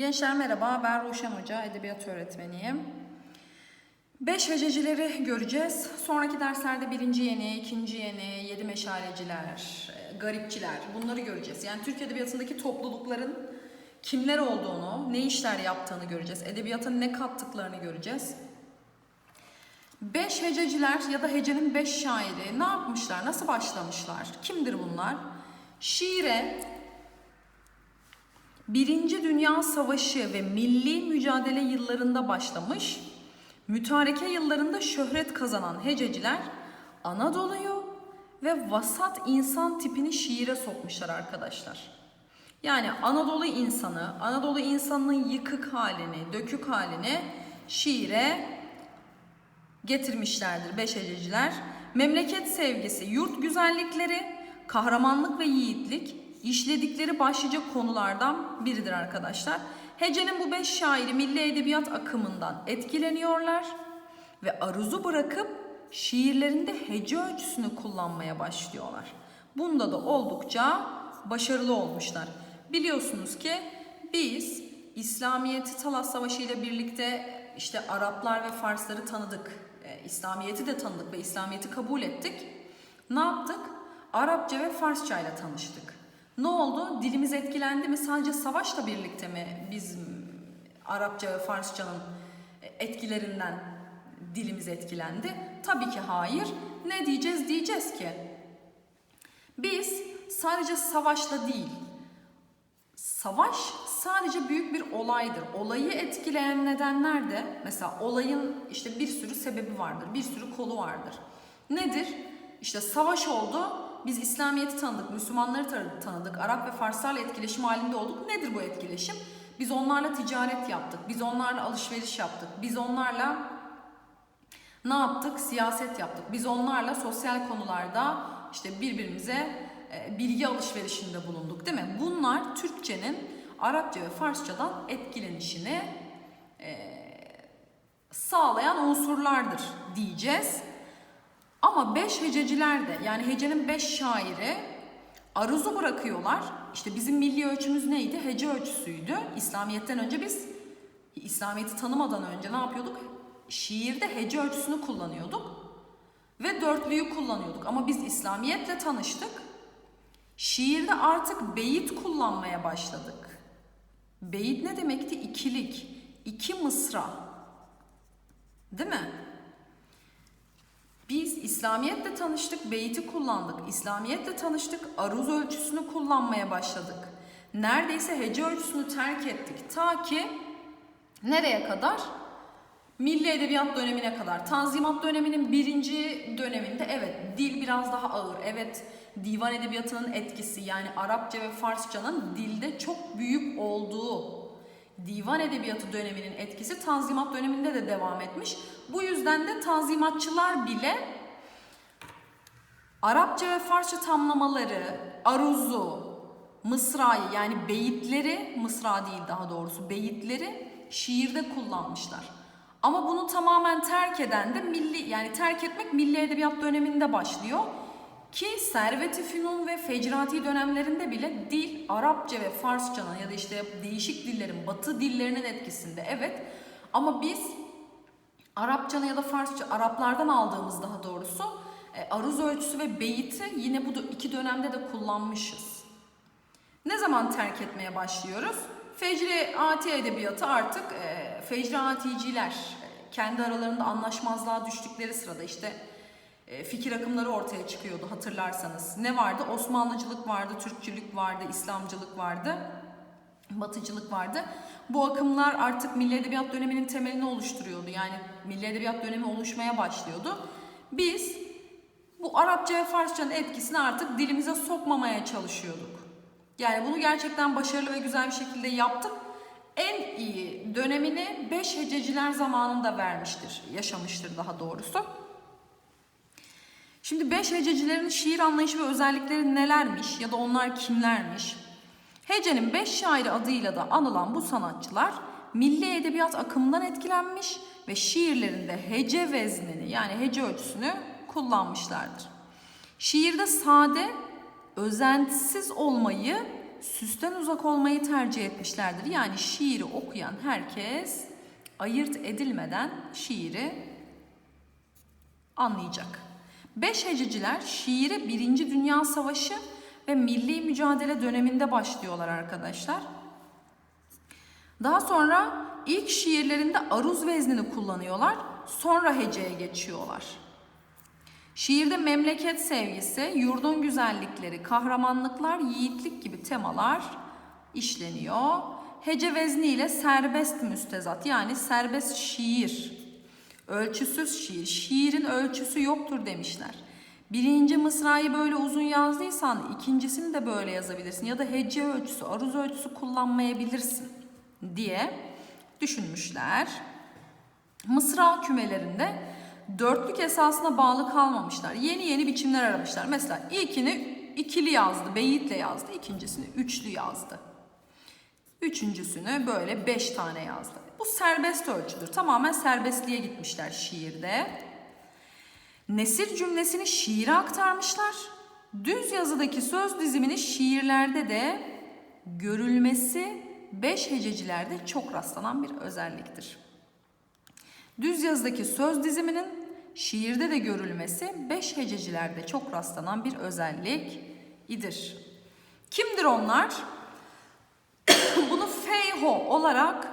Gençler merhaba, ben Ruşen Hoca, edebiyat öğretmeniyim. Beş hececileri göreceğiz. Sonraki derslerde birinci yeni, ikinci yeni, yedi meşaleciler, e, garipçiler bunları göreceğiz. Yani Türk Edebiyatı'ndaki toplulukların kimler olduğunu, ne işler yaptığını göreceğiz. Edebiyata ne kattıklarını göreceğiz. Beş hececiler ya da hecenin beş şairi ne yapmışlar, nasıl başlamışlar, kimdir bunlar? Şiire, Birinci Dünya Savaşı ve milli mücadele yıllarında başlamış, mütareke yıllarında şöhret kazanan hececiler Anadolu'yu ve vasat insan tipini şiire sokmuşlar arkadaşlar. Yani Anadolu insanı, Anadolu insanının yıkık halini, dökük halini şiire getirmişlerdir beş hececiler. Memleket sevgisi, yurt güzellikleri, kahramanlık ve yiğitlik işledikleri başlıca konulardan biridir arkadaşlar. Hece'nin bu beş şairi milli edebiyat akımından etkileniyorlar ve aruzu bırakıp şiirlerinde hece ölçüsünü kullanmaya başlıyorlar. Bunda da oldukça başarılı olmuşlar. Biliyorsunuz ki biz İslamiyet'i Talas Savaşı ile birlikte işte Araplar ve Farsları tanıdık. E, İslamiyet'i de tanıdık ve İslamiyet'i kabul ettik. Ne yaptık? Arapça ve Farsça ile tanıştık. Ne oldu? Dilimiz etkilendi mi? Sadece savaşla birlikte mi biz Arapça ve Farsçanın etkilerinden dilimiz etkilendi? Tabii ki hayır. Ne diyeceğiz? Diyeceğiz ki biz sadece savaşla değil, savaş sadece büyük bir olaydır. Olayı etkileyen nedenler de mesela olayın işte bir sürü sebebi vardır, bir sürü kolu vardır. Nedir? İşte savaş oldu, biz İslamiyet'i tanıdık, Müslümanları tanıdık, Arap ve Farslarla etkileşim halinde olduk. Nedir bu etkileşim? Biz onlarla ticaret yaptık, biz onlarla alışveriş yaptık, biz onlarla ne yaptık? Siyaset yaptık. Biz onlarla sosyal konularda işte birbirimize bilgi alışverişinde bulunduk değil mi? Bunlar Türkçenin Arapça ve Farsçadan etkilenişini sağlayan unsurlardır diyeceğiz. Ama beş hececiler de yani hecenin beş şairi aruzu bırakıyorlar. İşte bizim milli ölçümüz neydi? Hece ölçüsüydü. İslamiyet'ten önce biz İslamiyet'i tanımadan önce ne yapıyorduk? Şiirde hece ölçüsünü kullanıyorduk ve dörtlüyü kullanıyorduk. Ama biz İslamiyet'le tanıştık. Şiirde artık beyit kullanmaya başladık. Beyit ne demekti? İkilik, iki mısra. Değil mi? Biz İslamiyetle tanıştık, beyti kullandık. İslamiyetle tanıştık, aruz ölçüsünü kullanmaya başladık. Neredeyse hece ölçüsünü terk ettik. Ta ki nereye kadar? Milli Edebiyat dönemine kadar. Tanzimat döneminin birinci döneminde evet dil biraz daha ağır. Evet divan edebiyatının etkisi yani Arapça ve Farsçanın dilde çok büyük olduğu divan edebiyatı döneminin etkisi Tanzimat döneminde de devam etmiş. Bu yüzden de Tanzimatçılar bile Arapça ve Farsça tamlamaları, aruzu, mısrayı yani beyitleri, mısra değil daha doğrusu beyitleri şiirde kullanmışlar. Ama bunu tamamen terk eden de milli yani terk etmek milli edebiyat döneminde başlıyor. Ki Servet-i Fünun ve Fecrati dönemlerinde bile dil Arapça ve Farsçanın ya da işte değişik dillerin, batı dillerinin etkisinde evet. Ama biz Arapçanı ya da Farsça, Araplardan aldığımız daha doğrusu e, aruz ölçüsü ve beyiti yine bu iki dönemde de kullanmışız. Ne zaman terk etmeye başlıyoruz? Fecri Ati edebiyatı artık e, Fecri Aticiler e, kendi aralarında anlaşmazlığa düştükleri sırada işte fikir akımları ortaya çıkıyordu hatırlarsanız. Ne vardı? Osmanlıcılık vardı, Türkçülük vardı, İslamcılık vardı, Batıcılık vardı. Bu akımlar artık Milli Edebiyat döneminin temelini oluşturuyordu. Yani Milli Edebiyat dönemi oluşmaya başlıyordu. Biz bu Arapça ve Farsçanın etkisini artık dilimize sokmamaya çalışıyorduk. Yani bunu gerçekten başarılı ve güzel bir şekilde yaptık. En iyi dönemini beş hececiler zamanında vermiştir, yaşamıştır daha doğrusu. Şimdi beş hececilerin şiir anlayışı ve özellikleri nelermiş ya da onlar kimlermiş? Hecenin beş şairi adıyla da anılan bu sanatçılar milli edebiyat akımından etkilenmiş ve şiirlerinde hece veznini yani hece ölçüsünü kullanmışlardır. Şiirde sade, özentisiz olmayı süsten uzak olmayı tercih etmişlerdir. Yani şiiri okuyan herkes ayırt edilmeden şiiri anlayacak. Beş hececiler şiire Birinci Dünya Savaşı ve milli mücadele döneminde başlıyorlar arkadaşlar. Daha sonra ilk şiirlerinde aruz veznini kullanıyorlar. Sonra heceye geçiyorlar. Şiirde memleket sevgisi, yurdun güzellikleri, kahramanlıklar, yiğitlik gibi temalar işleniyor. Hece vezni ile serbest müstezat yani serbest şiir, ölçüsüz şiir, şiirin ölçüsü yoktur demişler. Birinci mısrayı böyle uzun yazdıysan ikincisini de böyle yazabilirsin ya da hece ölçüsü, aruz ölçüsü kullanmayabilirsin diye düşünmüşler. Mısra kümelerinde dörtlük esasına bağlı kalmamışlar. Yeni yeni biçimler aramışlar. Mesela ilkini ikili yazdı, beyitle yazdı. ikincisini üçlü yazdı. Üçüncüsünü böyle beş tane yazdı. Bu serbest ölçüdür. Tamamen serbestliğe gitmişler şiirde. Nesir cümlesini şiire aktarmışlar. Düz yazıdaki söz dizimini şiirlerde de görülmesi beş hececilerde çok rastlanan bir özelliktir. Düz yazıdaki söz diziminin şiirde de görülmesi beş hececilerde çok rastlanan bir özellik idir. Kimdir onlar? Bunu feyho olarak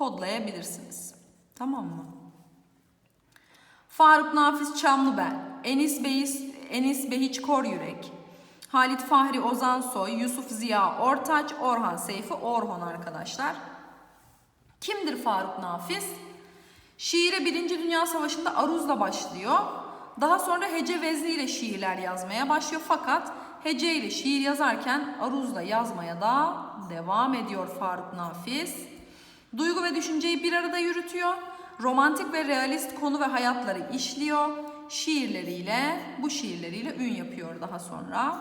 kodlayabilirsiniz. Tamam mı? Faruk Nafiz Çamlıbel, Enis Beyiz, Enis Behiç Koryürek, Halit Fahri Ozansoy, Yusuf Ziya Ortaç, Orhan Seyfi Orhon arkadaşlar. Kimdir Faruk Nafiz? Şiire Birinci Dünya Savaşı'nda aruzla başlıyor. Daha sonra hece vezni ile şiirler yazmaya başlıyor fakat hece ile şiir yazarken aruzla yazmaya da devam ediyor Faruk Nafiz. Duygu ve düşünceyi bir arada yürütüyor. Romantik ve realist konu ve hayatları işliyor. Şiirleriyle, bu şiirleriyle ün yapıyor daha sonra.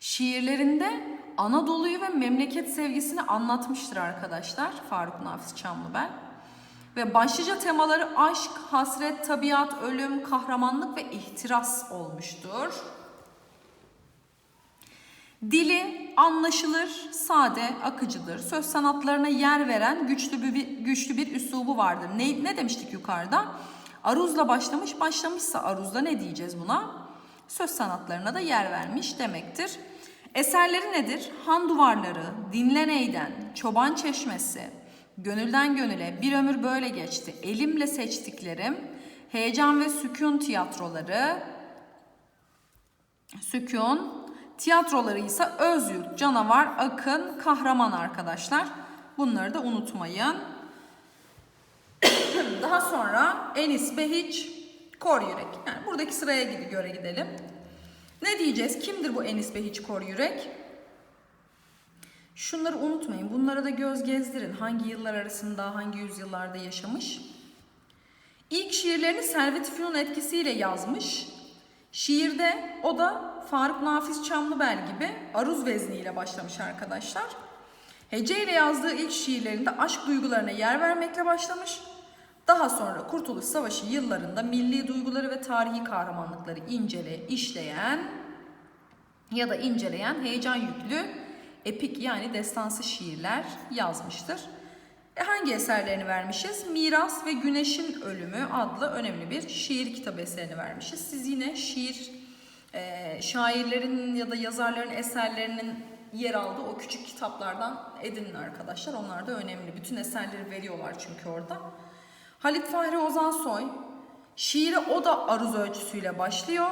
Şiirlerinde Anadolu'yu ve memleket sevgisini anlatmıştır arkadaşlar Faruk Nafiz Çamlıbel. Ve başlıca temaları aşk, hasret, tabiat, ölüm, kahramanlık ve ihtiras olmuştur. Dili anlaşılır, sade, akıcıdır. Söz sanatlarına yer veren güçlü bir güçlü bir üslubu vardır. Ne, ne demiştik yukarıda? Aruzla başlamış, başlamışsa aruzda ne diyeceğiz buna? Söz sanatlarına da yer vermiş demektir. Eserleri nedir? Han duvarları, Dinle Neyden, Çoban Çeşmesi, Gönülden Gönüle, Bir Ömür Böyle Geçti, Elimle Seçtiklerim, Heyecan ve Sükun tiyatroları, Sükun, tiyatroları ise Özyurt, Canavar, Akın, Kahraman arkadaşlar. Bunları da unutmayın. Daha sonra Enis Behiç, Kor Yürek. Yani buradaki sıraya göre gidelim. Ne diyeceğiz? Kimdir bu Enis Behiç Kor Yürek? Şunları unutmayın. Bunlara da göz gezdirin. Hangi yıllar arasında, hangi yüzyıllarda yaşamış? İlk şiirlerini Servet-i Fünun etkisiyle yazmış. Şiirde o da Faruk Nafiz Çamlıbel gibi aruz vezniyle başlamış arkadaşlar. Hece ile yazdığı ilk şiirlerinde aşk duygularına yer vermekle başlamış. Daha sonra Kurtuluş Savaşı yıllarında milli duyguları ve tarihi kahramanlıkları incele, işleyen ya da inceleyen heyecan yüklü epik yani destansı şiirler yazmıştır. E hangi eserlerini vermişiz? Miras ve Güneşin Ölümü adlı önemli bir şiir kitabı eserini vermişiz. Siz yine şiir e, şairlerin ya da yazarların eserlerinin yer aldığı o küçük kitaplardan edinin arkadaşlar. Onlar da önemli. Bütün eserleri veriyorlar çünkü orada. Halit Fahri Ozansoy şiire o da aruz ölçüsüyle başlıyor.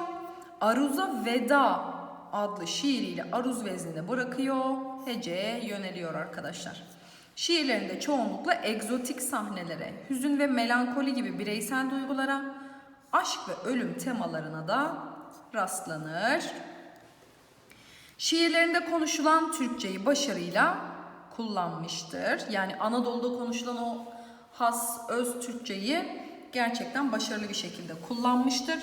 Aruza Veda adlı şiiriyle aruz veznini bırakıyor. Heceye yöneliyor arkadaşlar. Şiirlerinde çoğunlukla egzotik sahnelere, hüzün ve melankoli gibi bireysel duygulara, aşk ve ölüm temalarına da rastlanır. Şiirlerinde konuşulan Türkçeyi başarıyla kullanmıştır. Yani Anadolu'da konuşulan o has öz Türkçeyi gerçekten başarılı bir şekilde kullanmıştır.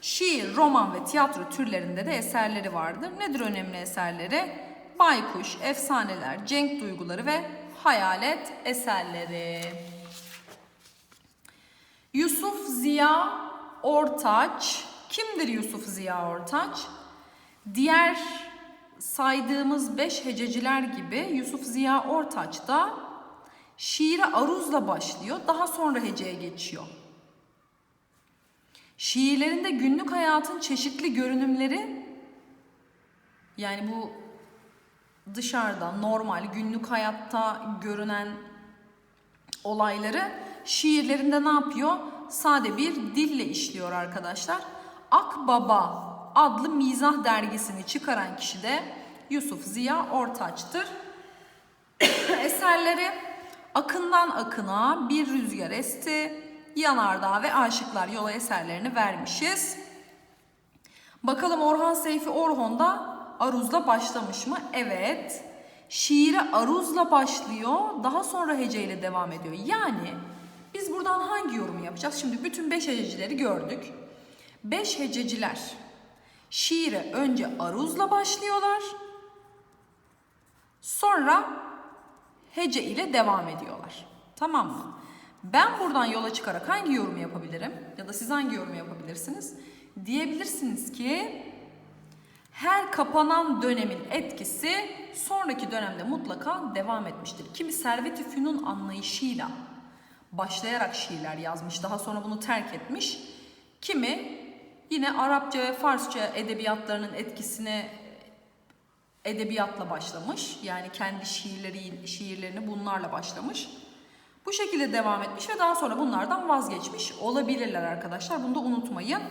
Şiir, roman ve tiyatro türlerinde de eserleri vardır. Nedir önemli eserleri? Baykuş, efsaneler, cenk duyguları ve hayalet eserleri. Yusuf Ziya Ortaç. Kimdir Yusuf Ziya Ortaç? Diğer saydığımız beş hececiler gibi Yusuf Ziya Ortaç da şiire aruzla başlıyor, daha sonra heceye geçiyor. Şiirlerinde günlük hayatın çeşitli görünümleri yani bu dışarıda normal günlük hayatta görünen olayları şiirlerinde ne yapıyor? Sade bir dille işliyor arkadaşlar. Akbaba adlı mizah dergisini çıkaran kişi de Yusuf Ziya Ortaç'tır. Eserleri Akından Akına, Bir Rüzgar Esti, Yanardağ ve Aşıklar Yola eserlerini vermişiz. Bakalım Orhan Seyfi Orhon da aruzla başlamış mı? Evet. Şiire aruzla başlıyor, daha sonra heceyle devam ediyor. Yani biz buradan hangi yorumu yapacağız? Şimdi bütün beş hececileri gördük. Beş hececiler şiire önce aruzla başlıyorlar. Sonra hece ile devam ediyorlar. Tamam mı? Ben buradan yola çıkarak hangi yorumu yapabilirim? Ya da siz hangi yorumu yapabilirsiniz? Diyebilirsiniz ki kapanan dönemin etkisi sonraki dönemde mutlaka devam etmiştir. Kimi Servet-i Fünun anlayışıyla başlayarak şiirler yazmış, daha sonra bunu terk etmiş. Kimi yine Arapça ve Farsça edebiyatlarının etkisine edebiyatla başlamış. Yani kendi şiirleri şiirlerini bunlarla başlamış. Bu şekilde devam etmiş ve daha sonra bunlardan vazgeçmiş olabilirler arkadaşlar. Bunu da unutmayın.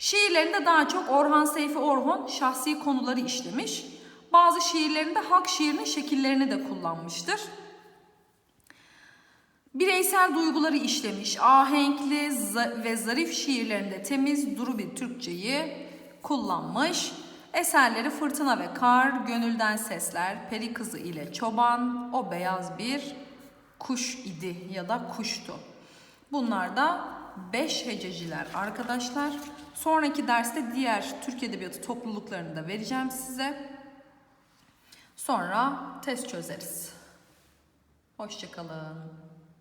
Şiirlerinde daha çok Orhan Seyfi Orhon şahsi konuları işlemiş. Bazı şiirlerinde halk şiirinin şekillerini de kullanmıştır. Bireysel duyguları işlemiş, ahenkli ve zarif şiirlerinde temiz, duru bir Türkçeyi kullanmış. Eserleri Fırtına ve Kar, Gönülden Sesler, Peri Kızı ile Çoban, O Beyaz Bir Kuş idi ya da kuştu. Bunlar da 5 hececiler arkadaşlar. Sonraki derste diğer Türk Edebiyatı topluluklarını da vereceğim size. Sonra test çözeriz. Hoşçakalın.